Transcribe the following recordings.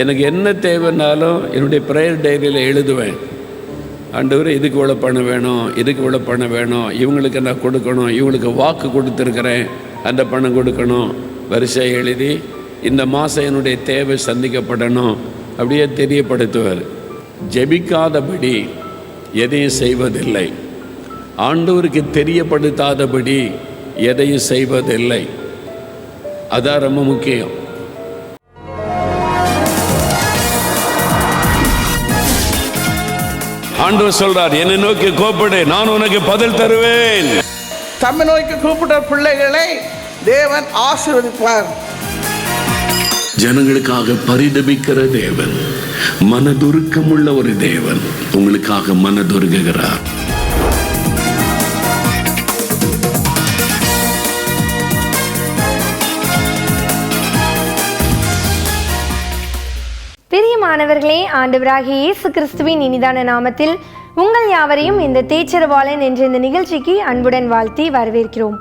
எனக்கு என்ன தேவைன்னாலும் என்னுடைய ப்ரேயர் டைரியில் எழுதுவேன். ஆண்டவர் இதுக்கு இவ்வளோ பணம் வேணும் இதுக்கு இவ்வளோ பணம் வேணும் இவங்களுக்கு நான் கொடுக்கணும் இவங்களுக்கு வாக்கு கொடுத்துருக்குறேன் அந்த பணம் கொடுக்கணும். வரிசை எழுதி இந்த மாதம் என்னுடைய தேவை சந்திக்கப்படணும். அப்படியே தெரியப்படுத்துவார். ஜெபிக்காதபடி எதையும் செய்வதில்லை. ஆண்டவருக்கு தெரியப்படுத்தாதபடி எதையும் செய்வதில்லை. அதான் ரொம்ப முக்கியம். ஆண்டவர் சொல்றார் என்னை நோக்கி கோப்படு நான் உனக்கு பதில் தருவேன். தம்மை நோக்கி கூப்பிட்ட பிள்ளைகளை தேவன் ஆசீர்வதிப்பார். ஜனங்களுக்காக பரிதபிக்கிற தேவன் மனதுருக்கமுள்ள ஒரு தேவன் உங்களுக்காக மனதுருகுகிறார். மாணவர்களே ஆண்டவராகிய இயேசு கிறிஸ்துவின் இனிதான நாமத்தில் உங்கள் யாவரையும் இந்த தேச்சரவாளன் என்ற இந்த நிகழ்ச்சிக்கு அன்புடன் வாழ்த்தி வரவேற்கிறோம்.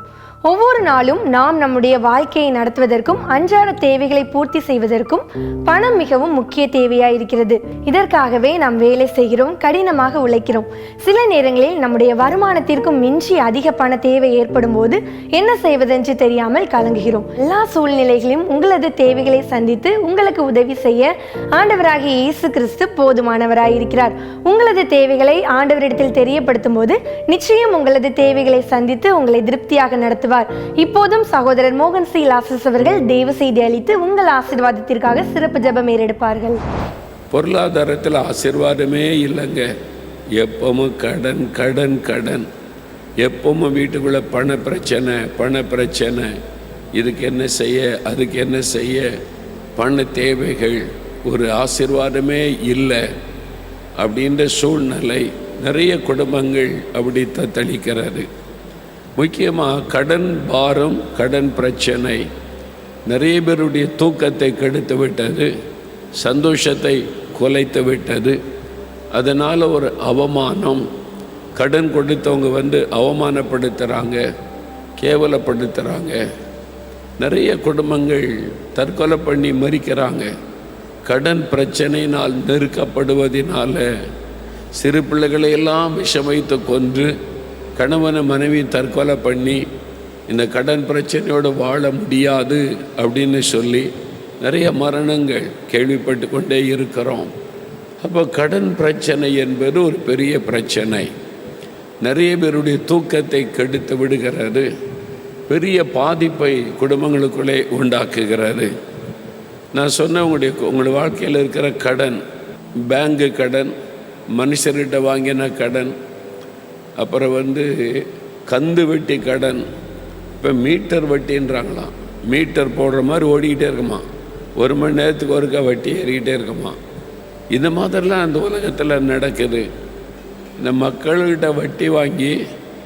ஒவ்வொரு நாளும் நாம் நம்முடைய வாழ்க்கையை நடத்துவதற்கும் அன்றாட தேவைகளை பூர்த்தி செய்வதற்கும் பணம் மிகவும் முக்கிய தேவையாக இருக்கிறது இதற்காகவே நாம் வேலை செய்கிறோம் கடினமாக உழைக்கிறோம். சில நேரங்களில் நம்முடைய வருமானத்திற்கும் மிஞ்சி அதிக பண தேவை ஏற்படும் போது என்ன செய்வதென்று தெரியாமல் கலங்குகிறோம். எல்லா சூழ்நிலைகளையும் உங்களது தேவைகளை சந்தித்து உங்களுக்கு உதவி செய்ய ஆண்டவராகிய இயேசு கிறிஸ்து போதுமானவராய் இருக்கிறார் உங்களது தேவைகளை ஆண்டவரிடத்தில் தெரியப்படுத்தும் போது நிச்சயம் உங்களது தேவைகளை சந்தித்து உங்களை திருப்தியாக நடத்துவார். இப்போதும் சகோதரர் மோகன் சி லாசஸ் அவர்கள் தெய்வ செய்தி அளித்து உங்கள் ஆசிர்வாதத்திற்காக சிறப்பு ஜபம் ஏறெடுப்பார்கள். பொருளாதாரத்தில் ஆசீர்வாதமே இல்லைங்க. எப்பவும் கடன் கடன் கடன். எப்பவும் வீட்டுக்குள்ளே பண பிரச்சனை பண பிரச்சனை. இதுக்கு என்ன செய்ய அதுக்கு என்ன செய்ய? பண தேவைகள் ஒரு ஆசீர்வாதமே இல்லை. அப்படின்ற சூழ்நிலை நிறைய குடும்பங்கள் அப்படி தத்தளிக்கிறது. முக்கியமாக கடன் பாரம் கடன் பிரச்சனை. நிறைய பேருடைய தூக்கத்தை கெடுத்து விட்டது சந்தோஷத்தை குலைத்து விட்டது. அதனால் ஒரு அவமானம். கடன் கொடுத்தவங்க வந்து அவமானப்படுத்துகிறாங்க கேவலப்படுத்துகிறாங்க நிறைய குடும்பங்கள் தற்கொலை பண்ணி மறிக்கிறாங்க. கடன் பிரச்சனையினால் நெருக்கப்படுவதனால சிறு பிள்ளைகளையெல்லாம் விஷம் வைத்து கொன்று கணவனை மனைவி தற்கொலை பண்ணி இந்த கடன் பிரச்சனையோடு வாழ முடியாது அப்படின்னு சொல்லி நிறைய மரணங்கள் கேள்விப்பட்டு கொண்டே இருக்கிறோம். அப்போ கடன் பிரச்சனை என்பது ஒரு பெரிய பிரச்சனை. நிறைய பேருடைய தூக்கத்தை கெடுத்து விடுகிறது. பெரிய பாதிப்பை குடும்பங்களுக்குள்ளே உண்டாக்குகிறது. நான் சொன்ன உங்களுடைய உங்களுடைய வாழ்க்கையில் இருக்கிற கடன் பேங்கு கடன் மனுஷர்கிட்ட வாங்கின கடன் அப்புறம் வந்து கந்து வட்டி கடன். இப்போ மீட்டர் வட்டின்றாங்களாம் மீட்டர் போடுற மாதிரி ஓடிக்கிட்டே இருக்குமா? ஒரு மணி நேரத்துக்கு ஒருக்கா வட்டி ஏறிக்கிட்டே இருக்குமா? இந்த மாதிரிலாம் அந்த உலகத்தில் நடக்குது. இந்த மக்கள்கிட்ட வட்டி வாங்கி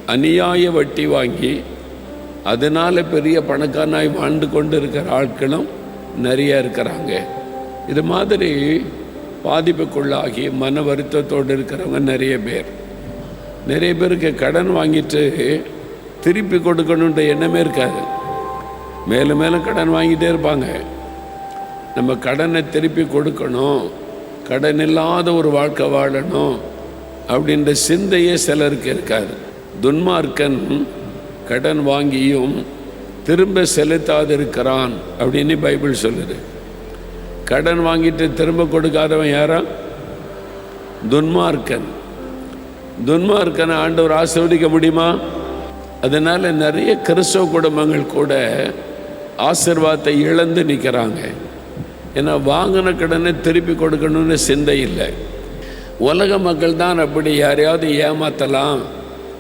அநியாய வட்டி வாங்கி அதனால் பெரிய பணக்காரனாய் வாழ்ந்து கொண்டு இருக்கிற ஆட்களும் நிறைய இருக்கிறாங்க. இது மாதிரி பாதிப்புக்குள்ளாகி மன வருத்தத்தோடு இருக்கிறவங்க நிறைய பேர். நிறைய பேருக்கு கடன் வாங்கிட்டு திருப்பி கொடுக்கணுன்ற எண்ணமே இருக்காது. மேலும் மேலும் கடன் வாங்கிட்டே இருப்பாங்க. நம்ம கடனை திருப்பி கொடுக்கணும். கடன் இல்லாத ஒரு வாழ்க்கை வாழணும் அப்படின்ற சிந்தையே சிலருக்கு இருக்காது. துன்மார்க்கன் கடன் வாங்கியும் திரும்ப செலுத்தாதிருக்கிறான் அப்படின்னு பைபிள் சொல்லுது. கடன் வாங்கிட்டு திரும்ப கொடுக்காதவன் யாரா? துன்மார்க்கன். துன்மார்க்கனை ஆண்டவர் ஆசீர்வதிக்க முடியுமா? அதனால் நிறைய கிறிஸ்தவ குடும்பங்கள் கூட ஆசிர்வாதத்தை இழந்து நிற்கிறாங்க ஏன்னா வாங்கின கடனை திருப்பி கொடுக்கணும்னு சிந்தை இல்லை. உலக மக்கள் தான் அப்படி யாரையாவது ஏமாற்றலாம்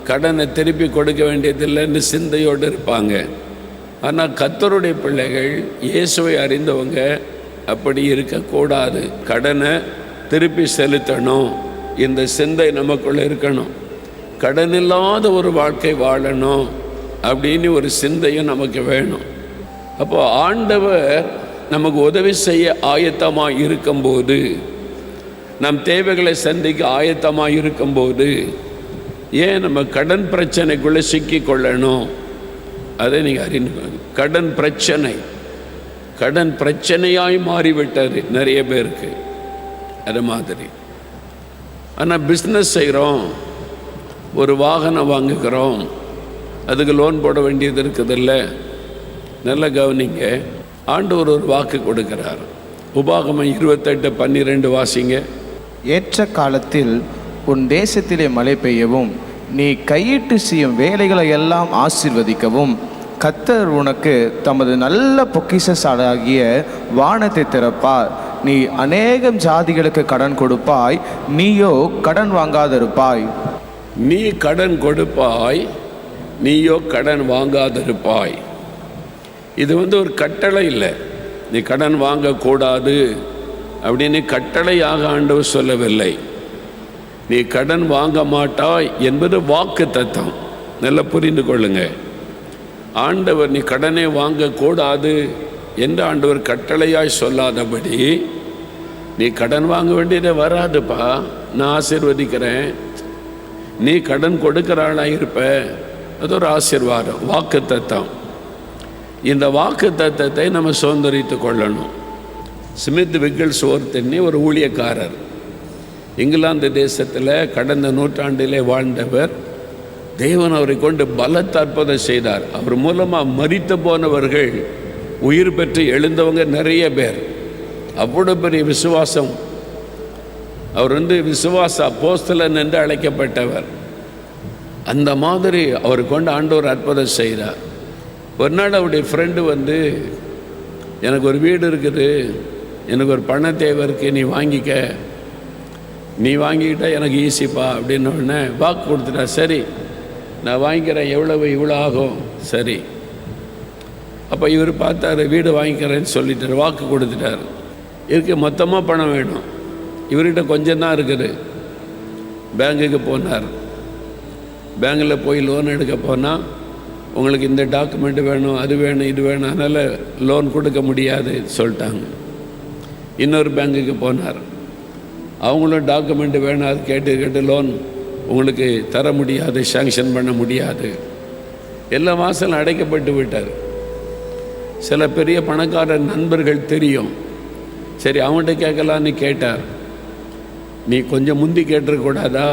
கடனை திருப்பி கொடுக்க வேண்டியதில்லைன்னு சிந்தையோடு இருப்பாங்க. ஆனால் கத்தருடைய பிள்ளைகள் இயேசுவை அறிந்தவங்க அப்படி இருக்கக்கூடாது. கடனை திருப்பி செலுத்தணும். இந்த சிந்தை நமக்குள்ளே இருக்கணும். கடன் இல்லாத ஒரு வாழ்க்கை வாழணும் அப்படின்னு ஒரு சிந்தையும் நமக்கு வேணும். அப்போ ஆண்டவர் நமக்கு உதவி செய்ய ஆயத்தமாக இருக்கும்போது நம் தேவைகளை சந்திக்க ஆயத்தமாக இருக்கும்போது ஏன் நம்ம கடன் பிரச்சனைக்குள்ளே சிக்கி கொள்ளணும்? அதை நீங்கள் அறிந்து கடன் பிரச்சனை. கடன் பிரச்சனையாய் மாறிவிட்டது நிறைய பேருக்கு. அது மாதிரி. ஆனால் பிஸ்னஸ் செய்கிறோம் ஒரு வாகனம் வாங்குகிறோம். அதுக்கு லோன் போட வேண்டியது இருக்குதில்ல. நல்ல கவனிங்க. ஆண்டவர் ஒரு வாக்கு கொடுக்கிறார். உபாகமம் இருபத்தெட்டு பன்னிரெண்டு வாசிங்க. ஏற்ற காலத்தில் உன் தேசத்திலே மழை பெய்யவும் நீ கையிட்டு செய்யும் வேலைகளை எல்லாம் ஆசீர்வதிக்கவும் கத்தர் உனக்கு தமது நல்ல பொக்கிஷசாலாகிய வானத்தை திறப்பார். நீ அநேகம் ஜாதிகளுக்கு கடன் கொடுப்பாய் நீயோ கடன் வாங்காதிருப்பாய். நீ கடன் கொடுப்பாய் நீயோ கடன் வாங்காதிருப்பாய். இது வந்து ஒரு கட்டளை இல்லை. நீ கடன் வாங்கக்கூடாது அப்படின்னு கட்டளையாக ஆண்டவர் சொல்லவில்லை. நீ கடன் வாங்க மாட்டாய் என்பது வாக்கு தத்தம் நல்லா புரிந்து கொள்ளுங்க. ஆண்டவர் நீ கடனை வாங்கக்கூடாது. என்று ஆண்டவர் கட்டளையாய் சொல்லாதபடி நீ கடன் வாங்க வேண்டியதே வராதுப்பா. நான் ஆசிர்வதிக்கிறேன். நீ கடன் கொடுக்கிற ஆளாக இருப்ப. அது ஒரு ஆசீர்வாதம் வாக்கு தத்தம் இந்த வாக்கு தத்தத்தை நம்ம சுதந்திரித்து கொள்ளணும். ஸ்மித் விக்கிள்ஸ் ஒருத்தன்னி ஒரு ஊழியக்காரர். இங்கிலாந்து தேசத்தில் கடந்த நூற்றாண்டிலே வாழ்ந்தவர். தேவன் அவரை கொண்டு பலத்த அற்புதம் செய்தார். அவர் மூலமாக மறித்து போனவர்கள் உயிர் பெற்று எழுந்தவங்க நிறைய பேர். அவ்வளோ பெரிய விசுவாசம். அவர் வந்து விசுவாச அப்போஸ்தலன் என்று அழைக்கப்பட்டவர். அந்த மாதிரி அவர் கொண்டு ஆண்டவர் அற்புதம் செய்தார். ஒரு நாள் அவருடைய ஃப்ரெண்டு வந்து எனக்கு ஒரு வீடு இருக்குது. எனக்கு ஒரு பண தேவை இருக்குது நீ வாங்கிக்க. நீ வாங்கிக்கிட்டால் எனக்கு ஈஸிப்பா அப்படின்னு உடனே வாக்கு கொடுத்துட்டா சரி நான் வாங்கிக்கிறேன். எவ்வளவு இவ்வளோ ஆகும்? சரி. அப்போ இவர் பார்த்தாரு வீடு வாங்கிக்கிறேன்னு சொல்லிட்டார் வாக்கு கொடுத்துட்டார். இருக்கு மொத்தமாக பணம் வேணும். இவர்கிட்ட கொஞ்சம் தான் இருக்குது. பேங்குக்கு போனார். பேங்கில் போய் லோன் எடுக்க போனால் உங்களுக்கு இந்த டாக்குமெண்ட் வேணும் அது வேணும் இது வேணும் அதனால் லோன் கொடுக்க முடியாது சொல்லிட்டாங்க. இன்னொரு பேங்குக்கு போனார். அவங்களும் டாக்குமெண்ட் வேணும் அது கேட்டு கேட்டு லோன் உங்களுக்கு தர முடியாது சேங்ஷன் பண்ண முடியாது. எல்லா வாசலும் அடைக்கப்பட்டு விட்டார். சில பெரிய பணக்கார நண்பர்கள் தெரியும். சரி அவன்கிட்ட கேட்கலான்னு கேட்டார். நீ கொஞ்சம் முந்தி கேட்டிருக்கூடாதா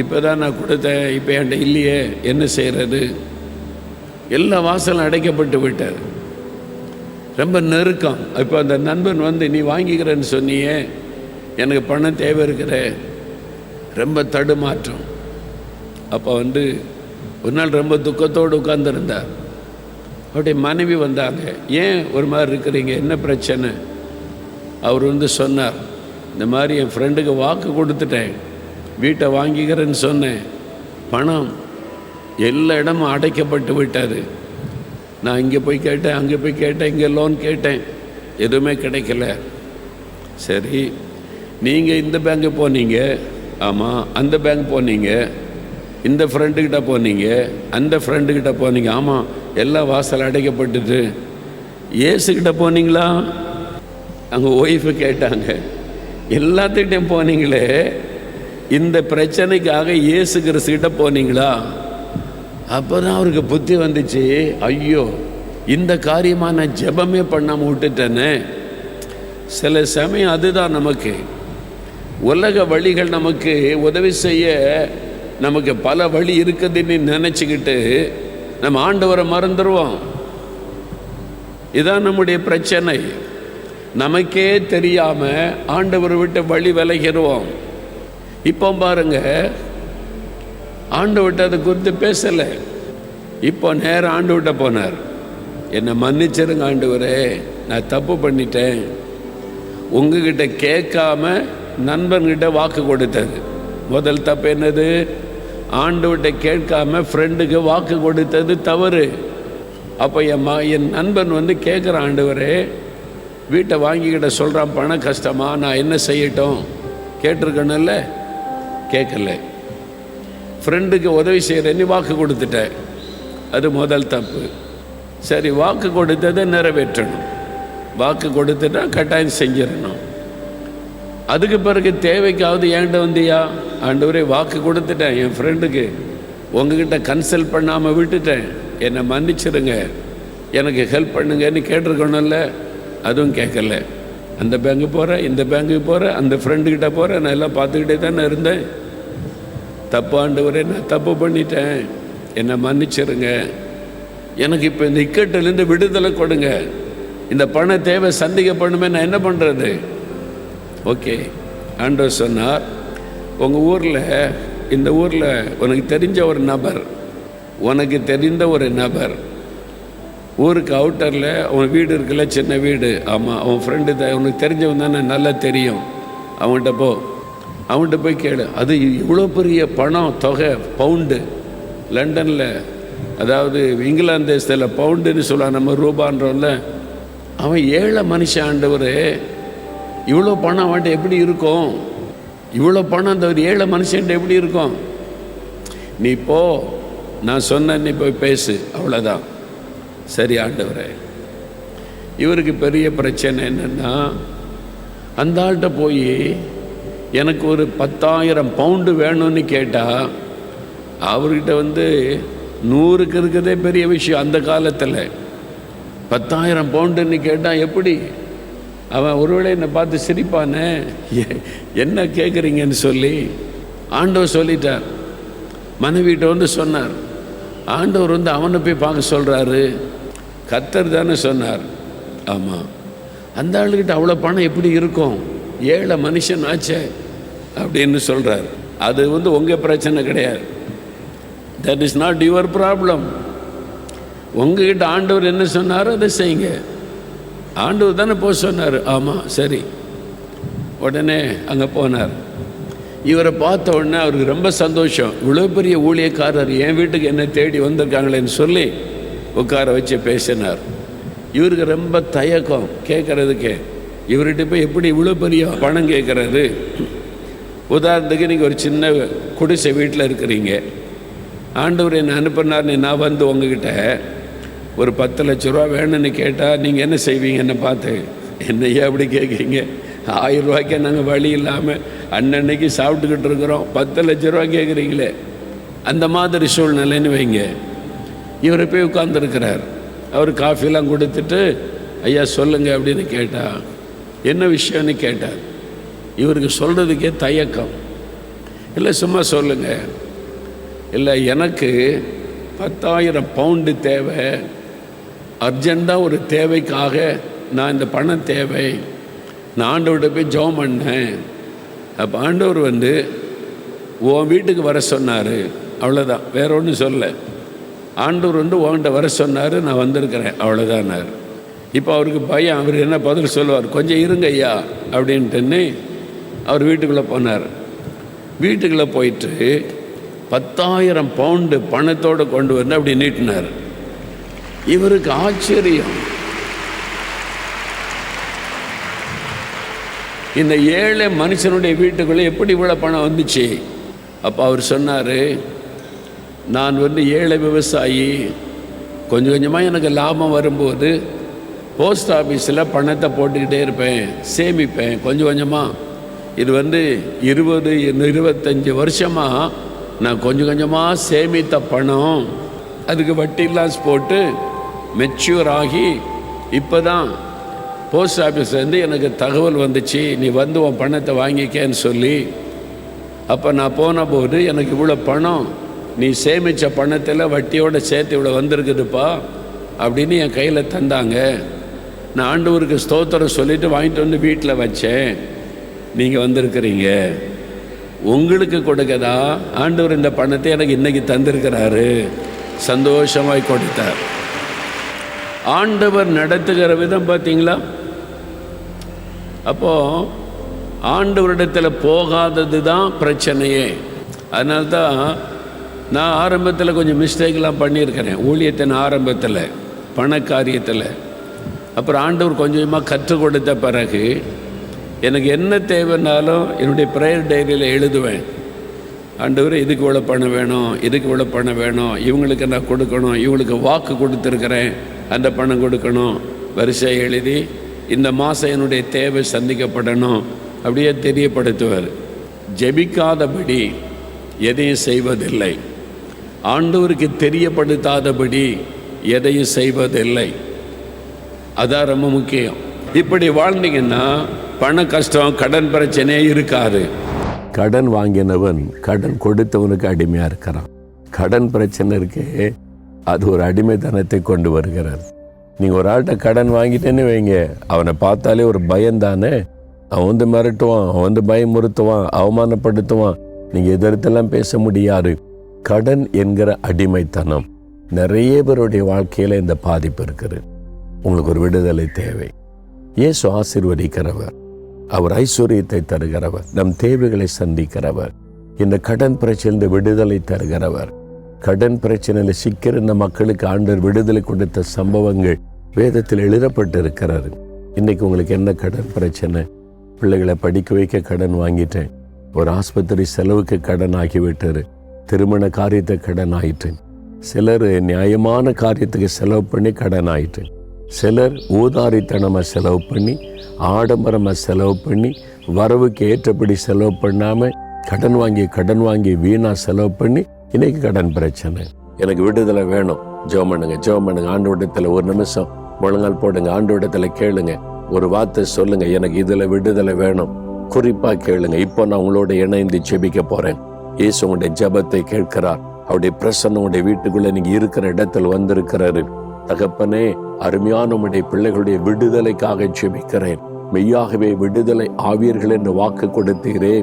இப்போ தான் நான் கொடுத்தேன் இப்போ என்கிட்ட இல்லையே என்ன செய்கிறது எல்லா வாசலும் அடைக்கப்பட்டு விட்டார். ரொம்ப நெருக்கம். இப்போ அந்த நண்பன் வந்து நீ வாங்கிக்கிறேன்னு சொன்னியே எனக்கு பணம் தேவை இருக்கிற. ரொம்ப தடுமாற்றம். அப்போ வந்து ஒரு நாள் ரொம்ப துக்கத்தோடு உட்கார்ந்துருந்தார். அவருடைய மனைவி வந்தாங்க. ஏன் ஒரு மாதிரி இருக்கிறீங்க? என்ன பிரச்சனை? அவர் வந்து சொன்னார். இந்த மாதிரி என் ஃப்ரெண்டுக்கு வாக்கு கொடுத்துட்டேன். வீட்டை வாங்கிக்கிறேன்னு சொன்னேன். பணம் எல்லா இடமும் அடைக்கப்பட்டு விட்டார் நான் இங்கே போய் கேட்டேன் அங்கே போய் கேட்டேன் இங்கே லோன் கேட்டேன். எதுவுமே கிடைக்கல. சரி நீங்கள் இந்த பேங்க்கு போனீங்க. ஆமாம் அந்த பேங்க் போனீங்க. இந்த ஃப்ரெண்டுக்கிட்ட போனீங்க அந்த ஃப்ரெண்டுக்கிட்ட போனீங்க. ஆமாம் எல்லாம் வாசல் அடைக்கப்பட்டுட்டு ஏசுக்கிட்ட போனீங்களா? அங்கே ஒய்ஃபு கேட்டாங்க. எல்லாத்துக்கிட்டையும் போனீங்களே இந்த பிரச்சனைக்காக இயேசு கிறிஸ்துக்கிட்ட போனீங்களா? அப்போ தான் அவருக்கு புத்தி வந்துச்சு. ஐயோ இந்த காரியமாக நான் ஜெபமே பண்ணாமல் விட்டுட்டேனே. சில சமயம் அதுதான் நமக்கு. உலக வழிகள் நமக்கு உதவி செய்ய நமக்கு பல வழி இருக்குதுன்னு நினச்சிக்கிட்டு நம்ம ஆண்டவரை மறந்துடுவோம். இதான் நம்முடைய பிரச்சனை. நமக்கே தெரியாமல் ஆண்டவரை விட்டு வழி விலகிடுவோம் இப்போ பாருங்க ஆண்டவர்கிட்ட அதை குறித்து பேசலை. இப்போ நேரம் ஆண்டவர்கிட்ட போனார். என்னை மன்னிச்சிருங்க ஆண்டவரே நான் தப்பு பண்ணிட்டேன். உங்ககிட்ட கேட்காம நண்பன்கிட்ட வாக்கு கொடுத்தது. முதல் தப்பு என்னது? ஆண்டவர்கிட்ட கேட்காம ஃப்ரெண்டுக்கு வாக்கு கொடுத்தது தவறு. அப்போ என் மா என் நண்பன் வந்து கேட்குறான் ஆண்டவரே வீட்டை வாங்கிக்கிட்ட சொல்கிறான் பணம் கஷ்டமா? நான் என்ன செய்யட்டும்? கேட்டிருக்கணும்ல? கேட்கல. ஃப்ரெண்டுக்கு உதவி செய்கிறேன்னு வாக்கு கொடுத்துட்டேன் அது முதல் தப்பு. சரி வாக்கு கொடுத்ததை நிறைவேற்றணும். வாக்கு கொடுத்துட்டா கட்டாயம் செஞ்சிடணும். அதுக்கு பிறகு தேவைக்காவது ஏன்ட்ட வந்தியா? ஆண்டவரே வாக்கு கொடுத்துட்டேன் என் ஃப்ரெண்டுக்கு உங்ககிட்ட கன்சல்ட் பண்ணாமல் விட்டுட்டேன். என்னை மன்னிச்சிடுங்க எனக்கு ஹெல்ப் பண்ணுங்கன்னு கேட்டிருக்கணும்ல? அதுவும் கேட்கல. அந்த பேங்க்கு போகிறேன் இந்த பேங்க்குக்கு போகிறேன் அந்த ஃப்ரெண்டுக்கிட்ட போகிறேன் நான் எல்லாம் பார்த்துக்கிட்டே தானே இருந்தேன். தப்பாண்டவரே நான் தப்பு பண்ணிட்டேன். என்னை மன்னிச்சிருங்க. எனக்கு இப்போ இந்த இக்கட்டிலேருந்து விடுதலை கொடுங்க. இந்த பண தேவை சந்திக்க பண்ணுமே நான் என்ன பண்ணுறது ஓகே. ஆண்டவர் சொன்னார் உங்கள் ஊரில் இந்த ஊரில் உனக்கு தெரிஞ்ச ஒரு நபர் உனக்கு தெரிந்த ஒரு நபர். ஊருக்கு அவுட்டரில் அவன் வீடு இருக்குல்ல சின்ன வீடு. ஆமாம் அவன் ஃப்ரெண்டு தான் உனக்கு தெரிஞ்சவன் தானே நல்லா தெரியும். அவன்கிட்ட போ. அவன்கிட்ட போய் கேளு. அது இவ்வளோ பெரிய பணம் தொகை பவுண்டு லண்டனில் அதாவது இங்கிலாந்து தேசத்தில் பவுண்டுன்னு சொல்லுவான் நம்ம ரூபான்றோம்ல. அவன் ஏழை மனுஷன் ஆண்டவர். இவ்வளோ பணம் அவன்கிட்ட எப்படி இருக்கும்? இவ்வளோ பணம் அந்த ஒரு ஏழை மனுஷன்ட்ட எப்படி இருக்கும்? நீ போ நான் சொன்ன நீ போய் பேசு அவ்வளோதான் சரி ஆண்டவரே. இவருக்கு பெரிய பிரச்சனை என்னென்னா அந்த ஆள்கிட்ட போய் எனக்கு ஒரு பத்தாயிரம் பவுண்டு வேணும்னு கேட்டால் அவர்கிட்ட வந்து நூறுக்கு இருக்கிறதே பெரிய விஷயம் அந்த காலத்தில். பத்தாயிரம் பவுண்டுன்னு கேட்டால் எப்படி? அவன் ஒருவேளை என்னை பார்த்து சிரிப்பானே? என்ன கேட்குறீங்கன்னு சொல்லி ஆண்டவர் சொல்லிட்டார். மனைவிட்ட வந்து சொன்னார். ஆண்டவர் வந்து அவனை போய் பார்க்க சொல்கிறாரு கத்தர் தானே சொன்னார். ஆமாம் அந்த ஆளுக்கிட்ட அவ்வளோ பணம் எப்படி இருக்கும்? ஏழை மனுஷன் ஆச்சே அப்படின்னு சொல்கிறார் அது வந்து உங்கள் பிரச்சனை கிடையாது. That is not your problem உங்ககிட்ட ஆண்டவர் என்ன சொன்னாரோ அதை செய்யுங்க. ஆண்டவர் தானே போக சொன்னார். ஆமாம் சரி. உடனே அங்கே போனார். இவரை பார்த்த உடனே அவருக்கு ரொம்ப சந்தோஷம். இவ்வளோ பெரிய ஊழியக்காரர் என் வீட்டுக்கு என்ன தேடி வந்திருக்காங்களேன்னு சொல்லி உட்கார வச்சு பேசினார். இவருக்கு ரொம்ப தயக்கம் கேட்குறதுக்கே இவர்கிட்ட போய் எப்படி இவ்வளோ பெரிய பணம் கேட்குறது உதாரணத்துக்கு நீங்கள் ஒரு சின்ன குடிசை வீட்டில் இருக்கிறீங்க. ஆண்டவர் என்னை அனுப்புனார்னு நான் வந்து உங்ககிட்ட ஒரு பத்து லட்ச ரூபா வேணும்னு கேட்டால் நீங்கள் என்ன செய்வீங்கன்னு பார்த்து. என்னையா அப்படி கேட்குறீங்க ஆயிரம் ரூபாய்க்கே நாங்கள் வழி இல்லாமல் அன்னன்னைக்கு சாப்பிட்டுக்கிட்டு இருக்கிறோம். பத்து லட்ச ரூபா கேட்குறீங்களே அந்த மாதிரி சூழ்நிலைன்னு வைங்க. இவர் போய் உட்காந்துருக்கிறார் அவர் காஃபிலாம் கொடுத்துட்டு ஐயா சொல்லுங்க அப்படின்னு கேட்டா என்ன விஷயம்னு? கேட்டார். இவருக்கு சொல்கிறதுக்கே தயக்கம். இல்லை சும்மா சொல்லுங்க. இல்லை எனக்கு பத்தாயிரம் பவுண்டு தேவை. அர்ஜெண்ட்டாக ஒரு தேவைக்காக நான் இந்த பணம் தேவை. நான் ஆண்டவர்கிட்ட போய் ஜோம் பண்ணேன். அப்போ ஆண்டவர் வந்து உன் வீட்டுக்கு வர சொன்னார். அவ்வளோதான் வேற ஒன்றும் சொல்ல ஆண்டவர் வந்து உன்கிட்ட வர சொன்னார் நான் வந்திருக்கிறேன். அவ்வளோதானார் இப்போ அவருக்கு பையன் அவர் என்ன பதில் சொல்லுவார்? கொஞ்சம் இருங்க ஐயா. அப்படின்ட்டுன்னு அவர் வீட்டுக்குள்ளே போனார். வீட்டுக்குள்ளே போயிட்டு பத்தாயிரம் பவுண்டு பணத்தோடு கொண்டு வந்து அப்படி நீட்டினார். இவருக்கு ஆச்சரியம். இந்த ஏழை மனுஷனுடைய வீட்டுக்குள்ளே எப்படி இவ்வளோ பணம் வந்துச்சு? அப்போ அவர் சொன்னார் நான் வந்து ஏழை விவசாயி. கொஞ்சம் கொஞ்சமாக எனக்கு லாபம் வரும்போது போஸ்ட் ஆஃபீஸில் பணத்தை போட்டுக்கிட்டே இருப்பேன் சேமிப்பேன் கொஞ்சம் கொஞ்சமாக இது வந்து இருபது இருபத்தஞ்சி வருஷமாக நான் கொஞ்சம் கொஞ்சமாக சேமித்த பணம். அதுக்கு வட்டிலாம் போட்டு மெச்சூர் ஆகி இப்போ தான் போஸ்ட் ஆஃபீஸ்லேருந்து எனக்கு தகவல் வந்துச்சு நீ வந்து உன் பணத்தை வாங்கிக்கேன்னு சொல்லி. அப்போ நான் போன போது எனக்கு இவ்வளோ பணம் நீ சேமித்த பணத்தில் வட்டியோடு சேர்த்து இவ்வளோ வந்திருக்குதுப்பா அப்படின்னு என் கையில் தந்தாங்க. நான் ஆண்டவருக்கு ஸ்தோத்திரம் சொல்லிவிட்டு வாங்கிட்டு வந்து வீட்டில் வச்சேன். நீங்கள் வந்திருக்கிறீங்க. உங்களுக்கு கொடுக்கதா? ஆண்டவர் இந்த பணத்தை எனக்கு இன்றைக்கி தந்திருக்கிறாரு. சந்தோஷமாய் கொடுத்தார். ஆண்டவர் நடத்துகிற விதம் பார்த்தீங்களா? அப்போது ஆண்டவரிடத்தில் போகாதது தான் பிரச்சனையே. அதனால தான் நான் ஆரம்பத்தில் கொஞ்சம் மிஸ்டேக்லாம் பண்ணியிருக்கிறேன் ஊழியத்தின் ஆரம்பத்தில் பண காரியத்தில் அப்புறம் ஆண்டவர் கொஞ்சமாக கற்றுக் கொடுத்த பிறகு எனக்கு என்ன தேவைன்னாலும் என்னுடைய ப்ரேயர் டைரியில் எழுதுவேன். ஆண்டவர் இதுக்கு இவ்வளோ பணம் வேணும் இதுக்கு இவ்வளோ பணம் வேணும் இவங்களுக்கு நான் கொடுக்கணும் இவங்களுக்கு வாக்கு கொடுத்துருக்குறேன். அந்த பணம் கொடுக்கணும். வரிசை எழுதி இந்த மாதம் என்னுடைய தேவை சந்திக்கப்படணும். அப்படியே தெரியப்படுத்துவார். ஜெபிக்காதபடி எதையும் செய்வதில்லை. ஆண்டவருக்கு தெரியப்படுத்தாதபடி எதையும் செய்வதில்லை. அதான் ரொம்ப முக்கியம். இப்படி வாழ்ந்தீங்கன்னா பண கஷ்டம் கடன் பிரச்சனையே இருக்காது. கடன் வாங்கினவன் கடன் கொடுத்தவனுக்கு அடிமையாக இருக்கிறான். கடன் பிரச்சனை இருக்கே அது ஒரு அடிமைத்தனத்தை கொண்டு வருகிறது. நீங்கள் ஒரு ஆள்கிட்ட கடன் வாங்கிட்டேன்னு வைங்க. அவனை பார்த்தாலே ஒரு பயந்தானே அவன் வந்து மிரட்டுவான் அவன் வந்து பயமுறுத்துவான் அவமானப்படுத்துவான். நீங்கள் எதிர்த்தெல்லாம் பேச முடியாது. கடன் என்கிற அடிமைத்தனம். நிறைய பேருடைய வாழ்க்கையில் இந்த பாதிப்பு இருக்குது. உங்களுக்கு ஒரு விடுதலை தேவை. இயேசு ஆசிர்வதிக்கிறவர். அவர் ஐஸ்வர்யத்தை தருகிறவர். நம் தேவைகளை சந்திக்கிறவர். இந்த கடன் பிரச்சனை விடுதலை தருகிறவர். கடன் பிரச்சனையில் சிக்கிற இந்த மக்களுக்கு ஆண்டர் விடுதலை கொடுத்த சம்பவங்கள் வேதத்தில் எழுதப்பட்டு இருக்கிறாரு இன்னைக்கு உங்களுக்கு என்ன கடன் பிரச்சனை? பிள்ளைகளை படிக்க வைக்க கடன் வாங்கிட்டேன். ஒரு ஆஸ்பத்திரி செலவுக்கு கடன் ஆகிவிட்டாரு திருமண காரியத்தை கடன் ஆயிட்டேன். சிலர் நியாயமான காரியத்துக்கு செலவு பண்ணி கடன் ஆயிட்டு சிலர் ஊதாரித்தனமாக செலவு பண்ணி ஆடம்பரமாக செலவு பண்ணி வரவுக்கு ஏற்றபடி செலவு பண்ணாமல் கடன் வாங்கி கடன் வாங்கி வீணாக செலவு பண்ணி இன்னைக்கு கடன் பிரச்சனை. எனக்கு விடுதலை வேணும். ஜோம் பண்ணுங்க ஜோம் பண்ணுங்க. ஆண்டோட்டத்தில் ஒரு நிமிஷம். முழங்கால் போடுங்க ஆண்டு விடத்துல கேளுங்க. ஒரு வார்த்தை சொல்லுங்க எனக்கு இதில் விடுதலை வேணும். குறிப்பாக கேளுங்க இப்போ நான் உங்களோட இணைந்து ஜெபிக்க போறேன். இயேசு உங்களுடைய ஜெபத்தை கேட்கிறார். அவருடைய பிரசன்னம் உங்களுடைய வீட்டுக்குள்ள நீங்க இருக்கிற இடத்தில் வந்திருக்கிறாரு. தகப்பனே அருமையான உடைய பிள்ளைகளுடைய விடுதலைக்காக செபிக்கிறேன் மெய்யாகவே விடுதலை ஆவியர்கள் என்று வாக்கு கொடுத்தீரே.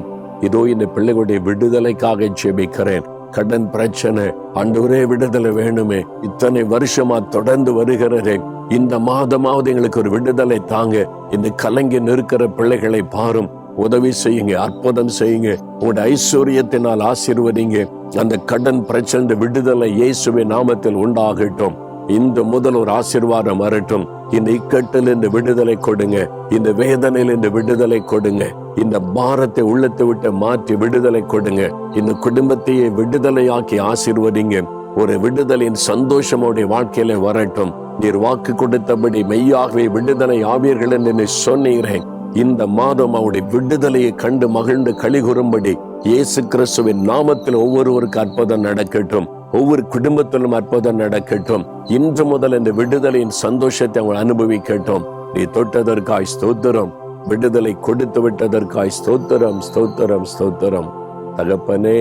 இதோ இந்த பிள்ளைகளுடைய விடுதலைக்காக செபிக்கிறேன் கடன் பிரச்சனை ஆண்டவரே விடுதலை வேணுமே. இத்தனை வருஷமா தொடர்ந்து வருகிறதே. இந்த மாதமாவது எங்களுக்கு ஒரு விடுதலை தாங்க. இந்த கலங்கி நிற்கிற பிள்ளைகளை பாரும். உதவி செய்யுங்க அற்புதம் செய்யுங்க. உங்களுடைய ஐஸ்வர்யத்தினால் ஆசீர்வதிங்க. அந்த கடன் பிரச்சனை விடுதலை இயேசுவின் நாமத்தில் உண்டாகட்டும். இந்த முதல் ஒரு ஆசீர்வாதம் வரட்டும். இந்த இக்கட்டில் இந்த விடுதலை கொடுங்க. இந்த வேதனையில் இந்த விடுதலை கொடுங்க. இந்த பாரத்தை உள்ளத்தை விட்டு மாற்றி விடுதலை கொடுங்க. இந்த குடும்பத்தையே விடுதலையாக்கி ஆசிர்வதிங்க. ஒரு விடுதலின் சந்தோஷமோடைய வாழ்க்கையில வரட்டும். நீர் வாக்கு கொடுத்தபடி மெய்யாகவே விடுதலை ஆவீர்கள் என்று சொன்னீரேன் இந்த மாதம் அவருடைய விடுதலையை கண்டு மகிழ்ந்து கழிகுறும்படி இயேசு கிறிஸ்துவின் நாமத்தில் ஒவ்வொருவருக்கு அற்புதம் நடக்கட்டும். ஒவ்வொரு குடும்பத்திலும் அற்புதம் நடக்கட்டும். இன்று முதல் இந்த விடுதலையின் சந்தோஷத்தை அவங்க அனுபவிக்கட்டும். நீ தொட்டதற்காய் ஸ்தோத்திரம். விடுதலை கொடுத்து விட்டதற்காய் ஸ்தோத்திரம் ஸ்தோத்திரம் ஸ்தோத்திரம். தகப்பனே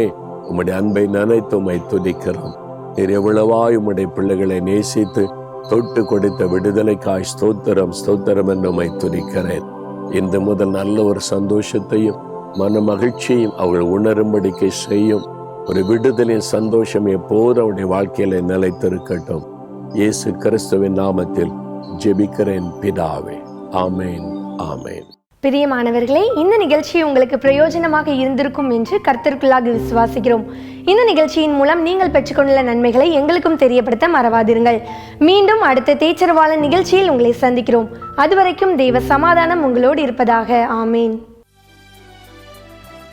உம்முடைய அன்பை நினைத்து உம்மை துதிக்கிறோம். நீர் எவ்வளவாய் உம்முடைய பிள்ளைகளை நேசித்து தொட்டு கொடுத்த விடுதலைக்காய் ஸ்தோத்திரம் ஸ்தோத்திரம் என்று உம்மை துதிக்கிறேன். இந்த முதல் நல்ல ஒரு சந்தோஷத்தையும் மன மகிழ்ச்சியும் அவர்கள் உணரும்படிக்கை செய்யும். ஒரு விடுதலின் சந்தோஷம் எப்போதும் அவருடைய வாழ்க்கையில நிலைத்திருக்கட்டும். இயேசு கிறிஸ்துவின் நாமத்தில் ஜெபிக்கிறேன் பிதாவே. ஆமேன் ஆமேன். பிரியமானவர்களே இந்த நிகழ்ச்சி உங்களுக்கு பிரயோஜனமாக இருந்திருக்கும் என்று கர்த்தருக்குள்ளாக விசுவாசிக்கிறோம். இந்த நிகழ்ச்சியின் மூலம் நீங்கள் பெற்றுக்கொண்டுள்ள நன்மைகளை எங்களுக்கும் தெரியப்படுத்த மறவாதிருங்கள். மீண்டும் அடுத்த தேச்சரவாளன் நிகழ்ச்சியில் உங்களை சந்திக்கிறோம். அதுவரைக்கும் தெய்வ சமாதானம் உங்களோடு இருப்பதாக. ஆமேன்.